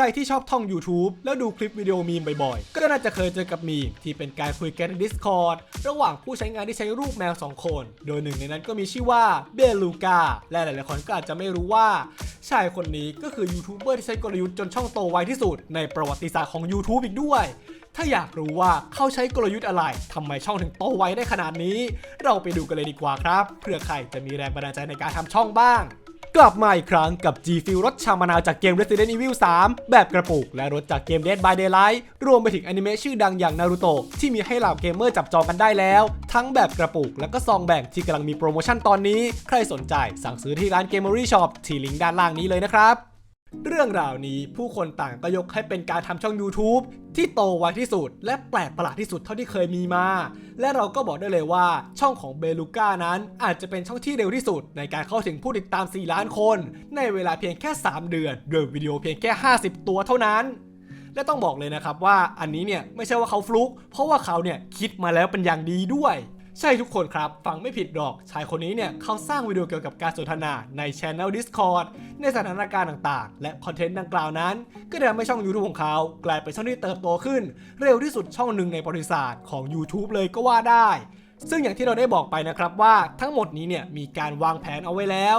ใครที่ชอบท่อง YouTube แล้วดูคลิปวิดีโอมีมบ่อยๆ ก็น่าจะเคยเจอกับมีมที่เป็นการคุยกันใน Discord ระหว่างผู้ใช้งานที่ใช้รูปแมว 2 คน โดยหนึ่งในนั้นก็มีชื่อว่าเบลูกาและหลายๆคนก็อาจจะไม่รู้ว่า ชายคนนี้ก็คือยูทูบเบอร์ที่ใช้กลยุทธ์จนช่องโตไวที่สุดในประวัติศาสตร์ของ YouTube อีกด้วย ถ้าอยากรู้ว่าเขาใช้กลยุทธ์อะไรทำไมช่องถึงโตไวได้ขนาดนี้ เราไปดูกันเลยดีกว่าครับ เพื่อใครจะมีแรงบันดาลใจในการทำช่องบ้าง กลับมาอีกครั้งกับ G Fuel รถชามะนาวจากเกม Resident Evil 3 แบบกระปุก และรถจากเกม Dead by Daylight รวมไปถึงอนิเมะชื่อดังอย่างนารูโตะที่มีให้เหล่าเกมเมอร์จับจองกันได้แล้ว ทั้งแบบกระปุก และก็ซองแบ่งที่กำลังมีโปรโมชั่นตอนนี้ ใครสนใจสั่งซื้อที่ร้าน Gamery Shop ที่ลิงก์ด้านล่างนี้เลยนะครับ เรื่องราวนี้ผู้คนต่างก็ยกให้เป็นการทำช่อง YouTube ที่โตไวที่สุด และแปลกประหลาดที่สุดเท่าที่เคยมีมา และเราก็บอกได้เลยว่าช่องของเบลูก้านั้นอาจจะเป็นช่องที่เร็วที่สุด ในการเข้าถึงผู้ติดตาม 4 ล้านคน ในเวลาเพียงแค่ 3 เดือนโดยวิดีโอเพียงแค่ 50 ตัวเท่านั้น และต้องบอกเลยนะครับว่าอันนี้เนี่ยไม่ใช่ว่าเขาฟลุกเพราะว่าเขาเนี่ยคิดมาแล้วเป็นอย่างดีด้วย ใช่ทุกคนครับ ฟังไม่ผิดหรอก ชายคนนี้เนี่ยเขาสร้างวิดีโอเกี่ยวกับการสนทนาในช anel Discord ในสถานการณ์ต่างๆ และคอนเทนต์ดังกล่าวนั้น ก็ได้ทำให้ช่อง YouTube ของเขา กลายเป็นช่องที่เติบโตขึ้น เร็วที่สุดช่องหนึ่งในประวัติศาสตร์ของ YouTube เลยก็ว่าได้ ซึ่งอย่างที่เราได้บอกไปนะครับว่าทั้งหมดนี้เนี่ยมีการวางแผนเอาไว้แล้ว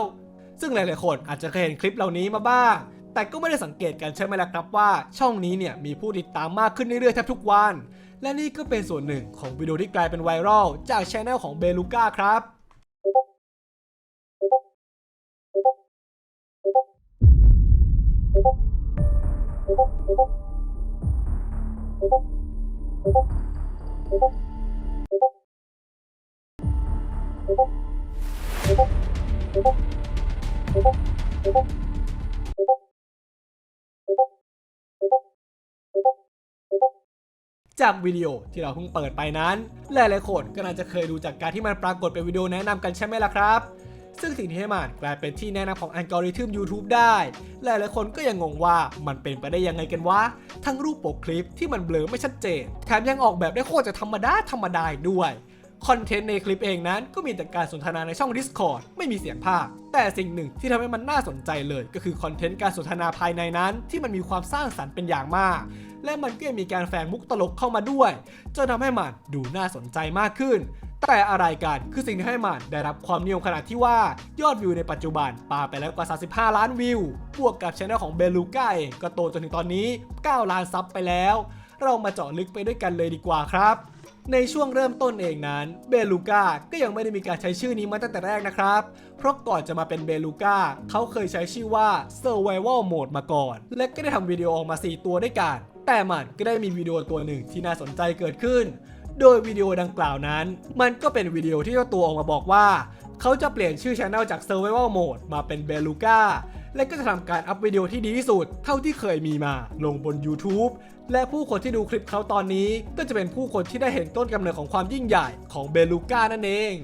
ซึ่งหลายๆคนอาจจะเคยเห็นคลิปเหล่านี้มาบ้างแต่ก็ไม่ได้สังเกตกันใช่ไหมล่ะครับว่าช่องนี้เนี่ยมีผู้ติดตามมากขึ้นเรื่อยๆแทบทุกวัน และนี่ก็เป็นส่วนหนึ่งของวิดีโอที่กลายเป็นไวรัลจากช anel ของเบลูก้าครับ จากวิดีโอที่เราเพิ่งเปิดไปนั้น หลายๆคนก็น่าจะเคยดูจากการที่มันปรากฏเป็นวิดีโอแนะนำกันใช่ไหมล่ะครับ ซึ่งสิ่งที่ให้มันกลายเป็นที่แนะนำของอัลกอริทึม YouTube ได้ หลายๆคนก็ยังงงว่ามันเป็นไปได้ยังไงกันวะ ทั้งรูปปกคลิปที่มันเบลอไม่ชัดเจน แถมยังออกแบบได้โคตรจะธรรมดาธรรมดาด้วย คอนเทนต์ในคลิปเองนั้นก็มีแต่การสนทนาในช่อง Discord ไม่มีเสียงภาค แต่สิ่งหนึ่งที่ทำให้มันน่าสนใจเลย ก็คือคอนเทนต์การสนทนาภายในนั้น ที่มันมีความสร้างสรรค์เป็นอย่างมาก และมันก็ยังมีการแฝงมุกตลกเข้ามาด้วยจนทำให้มันดูน่าสนใจมากขึ้น แต่อะไรกันคือสิ่งที่ให้มันได้รับความนิยมขนาดที่ว่ายอดวิวในปัจจุบันปาไปแล้วกว่า 35 ล้านวิวบวกกับช anel ของเบลูก้าเองก็โตจนถึงตอนนี้ 9 ล้านซับไปแล้ว เรามาเจาะลึกไปด้วยกันเลยดีกว่าครับ ในช่วงเริ่มต้นเองนั้นเบลูก้าก็ยังไม่ได้มีการใช้ชื่อนี้มาตั้งแต่แรกนะครับ เพราะก่อนจะมาเป็นเบลูก้าเขาเคยใช้ชื่อว่า Survival Mode มาก่อน และก็ได้ทำวิดีโอออกมา 4 ตัวด้วยกัน แต่มันก็ได้มีวิดีโอตัวหนึ่งที่น่าสนใจเกิดขึ้น โดยวิดีโอดังกล่าวนั้น มันก็เป็นวิดีโอที่เจ้าตัวออกมาบอกว่า เขาจะเปลี่ยนชื่อช anel จาก Survival Mode มาเป็นเบลูก้าและก็จะทำการอัพวิดีโอที่ดีที่สุด เท่าที่เคยมีมา ลงบน YouTube และผู้คนที่ดูคลิปเขาตอนนี้ก็จะเป็นผู้คนที่ได้เห็นต้นกำเนิดของความยิ่งใหญ่ของเบลูก้านั่นเอง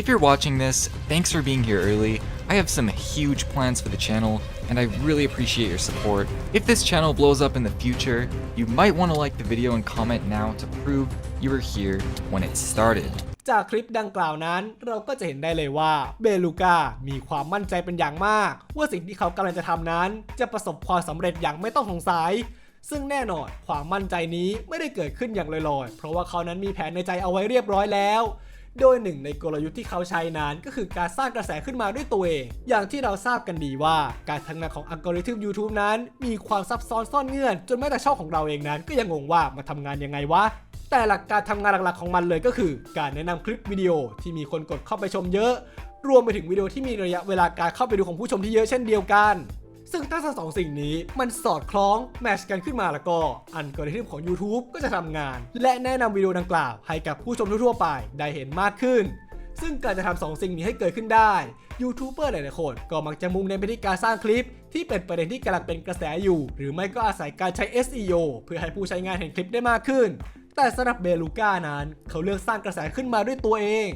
If you're watching this, thanks for being here early. I have some huge plans for the channel, and I really appreciate your support. If this channel blows up in the future, you might want to like the video and comment now to prove you were here when it started. จากคลิปดังกล่าวนั้นเราก็จะเห็นได้เลยว่าเบลูก้ามีความมั่นใจเป็นอย่างมาก ว่าสิ่งที่เขากำลังจะทำนั้น จะประสบความสำเร็จอย่างไม่ต้องสงสัย ซึ่งแน่นอนความมั่นใจนี้ไม่ได้เกิดขึ้นอย่างลอยๆ เพราะว่าเขานั้นมีแผนในใจเอาไว้เรียบร้อยแล้ว โดยหนึ่งในกลยุทธ์ที่เขาใช้นั้นก็คือการสร้างกระแสขึ้นมาด้วยตัวเอง อย่างที่เราทราบกันดีว่าการทำงานของอัลกอริทึม YouTube นั้น มีความซับซ้อนซ่อนเงื่อน จนแม้แต่ช่องของเราเองนั้น ก็ยังงงว่ามาทำงานยังไงวะแต่หลักการทำงานหลักๆของมันเลยก็คือ การแนะนำคลิปวิดีโอที่มีคนกดเข้าไปชมเยอะ รวมไปถึงวิดีโอที่มีระยะเวลาการเข้าไปดูของผู้ชมที่เยอะเช่นเดียวกัน ซึ่งทั้งสองสิ่งนี้มันสอดคล้องแมชกันขึ้นมาแล้วก็อัลกอริทึมของ YouTube ก็จะทำงาน และแนะนำวิดีโอดังกล่าวให้กับผู้ชมทั่วไปได้เห็นมากขึ้น ซึ่งการจะทำสองสิ่งนี้ให้เกิดขึ้นได้ยูทูบเบอร์หลายๆคนก็มักจะมุ่งเน้นไปที่การสร้างคลิป ที่เป็นประเด็นที่กำลังเป็นกระแสอยู่ หรือไม่ก็อาศัยการใช้ SEO เพื่อให้ผู้ใช้งานเห็นคลิปได้มากขึ้น แต่สำหรับเบลูก้านั้น เขาเลือกสร้างกระแสขึ้นมาด้วยตัวเอง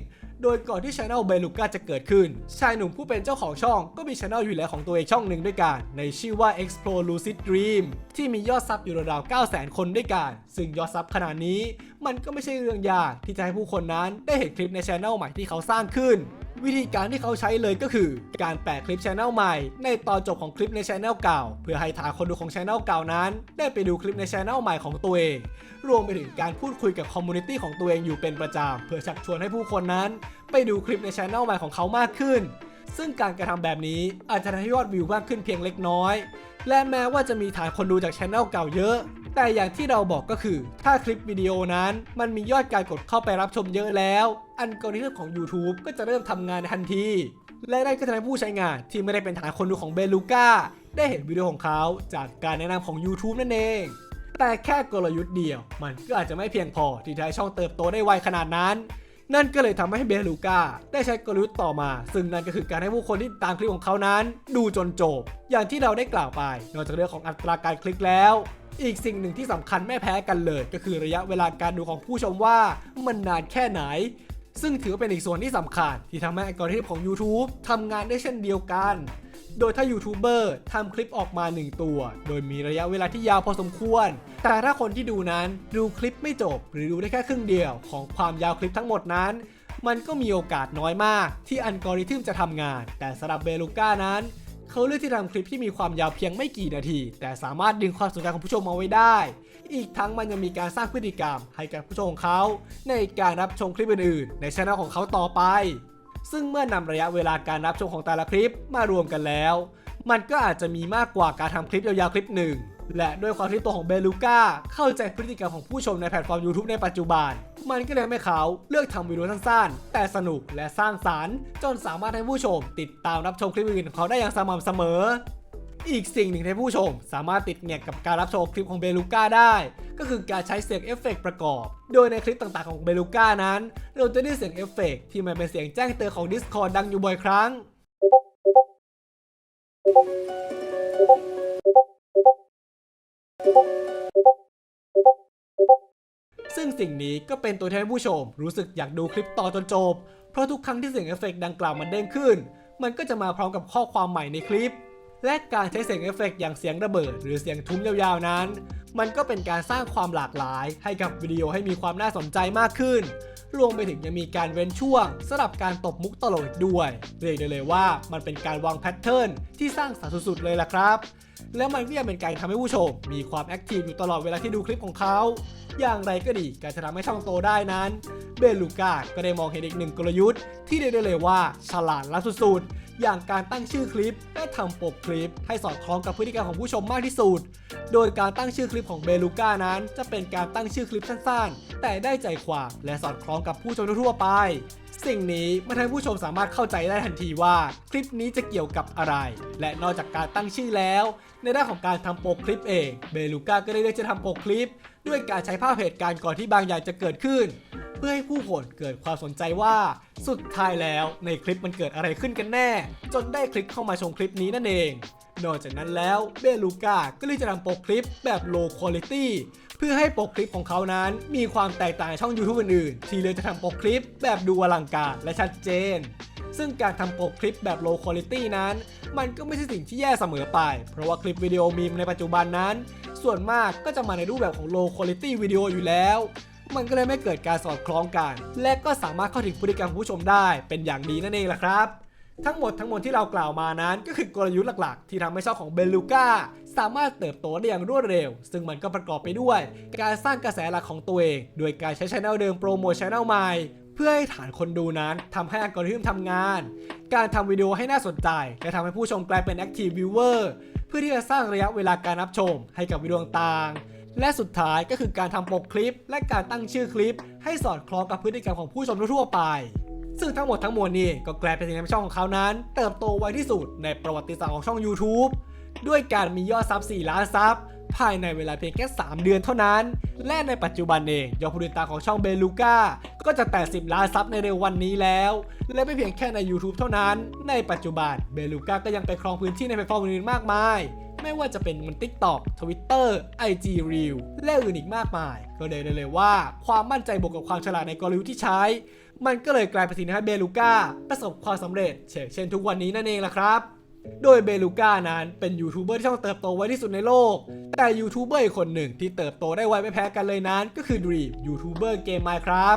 โดยก่อนที่ช anel เบลูก้าจะเกิดขึ้น ชายหนุ่มผู้เป็นเจ้าของช่องก็มีช anel อยู่แล้วของตัวเองช่องหนึ่งด้วยกัน ในชื่อว่า Explore Lucid Dream ที่มียอดซับอยู่ราวๆ900,000 คนด้วยกัน ซึ่งยอดซับขนาดนี้ มันก็ไม่ใช่เรื่องยากที่จะให้ผู้คนนั้นได้เห็นคลิปในช anel ใหม่ที่เขาสร้างขึ้น วิธีการที่เขาใช้เลยก็คือ การแปะคลิปช anel ใหม่ ในตอนจบของคลิปในช anel เก่า เพื่อให้ฐานคนดูของช anel เก่านั้น ได้ไปดูคลิปในช anel ใหม่ของตัวเอง รวมไปถึงการพูดคุยกับคอมมูนิตี้ของตัวเองอยู่เป็นประจำเพื่อชักชวนให้ผู้คนนั้น ไปดูคลิปในช anel ใหม่ของเขามากขึ้น ซึ่งการกระทำแบบนี้อาจจะทำให้ยอดวิวมากขึ้นเพียงเล็กน้อย และแม้ว่าจะมีฐานคนดูจากช anel เก่าเยอะ แต่อย่างที่เราบอกก็คือ ถ้าคลิปวิดีโอนั้นมันมียอดการกดเข้าไปรับชมเยอะแล้ว อัลกริทึมของ YouTube ก็จะเริ่มทำงานในทันที และนั่นก็ทำให้ผู้ใช้งานที่ไม่ได้เป็นฐานคนดูของเบลูก้าได้เห็นวิดีโอของเขาจากการแนะนำของ YouTube นั่นเองแต่แค่กลยุทธ์เดียว มันก็อาจจะไม่เพียงพอที่จะให้ช่องเติบโตได้ไวขนาดนั้น นั่นก็เลยทำให้เบลูก้าได้ใช้กลยุทธ์ต่อมา ซึ่งนั่นก็คือการให้ผู้คนที่ตามคลิปของเขานั้น ดูจนจบ อย่างที่เราได้กล่าวไป นอกจากเรื่องของอัตราการคลิกแล้ว อีกสิ่งหนึ่งที่สำคัญไม่แพ้กันเลย ก็คือระยะเวลาการดูของผู้ชมว่ามันนานแค่ไหนซึ่งถือว่าเป็นอีกส่วนที่สำคัญ ที่ทำให้อัลกอริทึมของ YouTube ทำงานได้เช่นเดียวกัน โดยถ้ายูทูบเบอร์ทำคลิปออกมา 1 ตัว โดยมีระยะเวลาที่ยาวพอสมควร แต่ถ้าคนที่ดูนั้นดูคลิปไม่จบ หรือดูได้แค่ครึ่งเดียวของความยาวคลิปทั้งหมดนั้น มันก็มีโอกาสน้อยมาก ที่อัลกอริทึมจะทำงาน แต่สำหรับเบลูก้านั้นเขาเลือกที่ทำคลิปที่มีความยาวเพียงไม่กี่นาที แต่สามารถดึงความสนใจของผู้ชมเอาไว้ได้ อีกทั้งมันยังมีการสร้างพฤติกรรมให้กับผู้ชมของเขา ในการรับชมคลิปอื่นๆ ในช่องของเขาต่อไป ซึ่งเมื่อนำระยะเวลาการรับชมของแต่ละคลิปมารวมกันแล้ว มันก็อาจจะมีมากกว่าการทำคลิปยาวๆคลิปหนึ่งและด้วยความที่ตัวของเบลูก้าเข้าใจพฤติกรรมของผู้ชมในแพลตฟอร์ม YouTube ในปัจจุบัน มันก็เลยให้เขาเลือกทำวิดีโอสั้นๆ แต่สนุกและสร้างสารรค์ จนสามารถให้ผู้ชมติดตามรับชมคลิปอื่นของเขาได้อย่างสม่ำเสมอ อีกสิ่งหนึ่งที่ผู้ชม สามารถติดแงกกับการรับชมคลิปของเบลูก้าได้ ก็คือการใช้เสียงเอฟเฟกต์ประกอบ โดยในคลิปต่างๆของเบลูก้านั้น เราจะได้เสียงเอฟเฟกต์ที่มันเป็นเสียงแจ้งเตือนของ Discord ดังอยู่บ่อยครั้ง ซึ่งสิ่งนี้ก็เป็นตัวแทนผู้ชม รู้สึกอยากดูคลิปต่อจนจบ เพราะทุกครั้งที่เสียงเอฟเฟกต์ดังกล่าวมันเด้งขึ้น มันก็จะมาพร้อมกับข้อความใหม่ในคลิป และการใช้เสียงเอฟเฟกต์อย่างเสียงระเบิด หรือเสียงทุ้มยาวๆนั้น มันก็เป็นการสร้างความหลากหลาย ให้กับวิดีโอให้มีความน่าสนใจมากขึ้น รวมไปถึงยังมีการเว้นช่วงสำหรับการตบมุกตลกอีกด้วย เรียกได้เลยว่ามันเป็นการวางแพทเทิร์นที่สร้างสรรค์สุดๆเลยล่ะครับ แล้วมันก็ยังเป็นการทำให้ผู้ชม มีความแอคทีฟอยู่ตลอดเวลาที่ดูคลิปของเขาอย่างไรก็ดีการจะทำให้ช่องโตได้นั้น เบลูก้าก็ได้มองเห็นอีกหนึ่งกลยุทธ์ที่เรียกได้เลยว่าฉลาดและสุดๆ อย่างการตั้งชื่อคลิปและทำปกคลิป ให้สอดคล้องกับพฤติกรรมของผู้ชมมากที่สุด โดยการตั้งชื่อคลิปของเบลูก้านั้น จะเป็นการตั้งชื่อคลิปสั้นๆ แต่ได้ใจความและสอดคล้องกับผู้ชมทั่วไป สิ่งนี้มันทำให้ผู้ชมสามารถเข้าใจได้ทันทีว่า คลิปนี้จะเกี่ยวกับอะไร และนอกจากการตั้งชื่อแล้ว ในด้านของการทำปกคลิปเอง เบลูก้าก็ได้เลือกจะทำปกคลิป ด้วยการใช้ภาพเหตุการณ์ก่อนที่บางอย่างจะเกิดขึ้น พื่อให้ผู้คนเกิดความสนใจว่าสุดท้ายแล้วในคลิปมันเกิดอะไรขึ้นกันแน่ จนได้คลิกเข้ามาชมคลิปนี้นั่นเอง นอกจากนั้นแล้วเบลูก้าก็เลยจะทำปกคลิปแบบ low quality เพื่อให้ปกคลิปของเขานั้น มีความแตกต่างช่อง YouTube อื่นๆ ที่เลยจะทำปกคลิปแบบดูอลังการและชัดเจน ซึ่งการทำปกคลิปแบบ low quality นั้น มันก็ไม่ใช่สิ่งที่แย่เสมอไป เพราะว่าคลิปวิดีโอมีมในปัจจุบันนั้น ส่วนมากก็จะมาในรูปแบบของ low quality วิดีโออยู่แล้ว มันก็เลยไม่เกิดการสอดคล้องกัน และก็สามารถเข้าถึงพฤติกรรมผู้ชมได้เป็นอย่างดีนั่นเองล่ะครับ ทั้งหมดทั้งมวลที่เรากล่าวมานั้น ก็คือกลยุทธ์หลักๆ ที่ทำให้ช่องของเบลูก้าสามารถเติบโตได้อย่างรวดเร็ว ซึ่งมันก็ประกอบไปด้วย การสร้างกระแสหลักของตัวเอง โดยการใช้ช anel เดิมโปรโมทช anel ใหม่เพื่อให้ฐานคนดูนั้นทำให้อัลกอริทึมทำงาน การทำวิดีโอให้น่าสนใจ และทำให้ผู้ชมกลายเป็น active viewer เพื่อที่จะสร้างระยะเวลาการรับชมให้กับวิดีโอต่างๆ และสุดท้ายก็คือการทำปกคลิป และการตั้งชื่อคลิป ให้สอดคล้องกับพฤติกรรมของผู้ชมทั่วไป ซึ่งทั้งหมดทั้งมวลนี้ก็กลายเป็นสิ่งที่ทำให้ช่องของเขานั้น เติบโตไวที่สุดในประวัติศาสตร์ของช่อง YouTube ด้วยการมียอดซับ 4 ล้านซับ ภายในเวลาเพียงแค่ 3 เดือนเท่านั้น และในปัจจุบันเองยอดผู้ติดตามของช่องเบลูก้าก็จะแตะ10 ล้านซับในเร็ววันนี้แล้ว และไม่เพียงแค่ใน YouTube เท่านั้น ในปัจจุบันเบลูก้าก็ยังไปครองพื้นที่ในแพลตฟอร์มอื่นๆมากมายไม่ว่าจะเป็นบน TikTok Twitter IG Reel และอื่นอีกมากมาย ก็เลยได้เลยว่า ความมั่นใจบวกกับความฉลาดในกลยุทธ์ที่ใช้ มันก็เลยกลายเป็นสิ่งที่ให้เบลูก้าประสบความสำเร็จเช่นเช่นทุกวันนี้นั่นเองล่ะครับ โดยเบลูก้านั้นเป็นยูทูบเบอร์ที่ช่องเติบโตไวที่สุดในโลก แต่ยูทูบเบอร์อีกคนหนึ่งที่เติบโตได้ไวไม่แพ้กันเลยนั้น ก็คือดรีมยูทูบเบอร์เกมไมครับ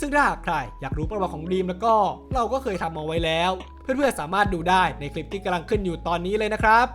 ซึ่งถ้าหากใครอยากรู้ประวัติของดีมแล้วก็ เราก็เคยทำเอาไว้แล้ว เพื่อนๆสามารถดูได้ในคลิปที่กำลังขึ้นอยู่ตอนนี้เลยนะครับ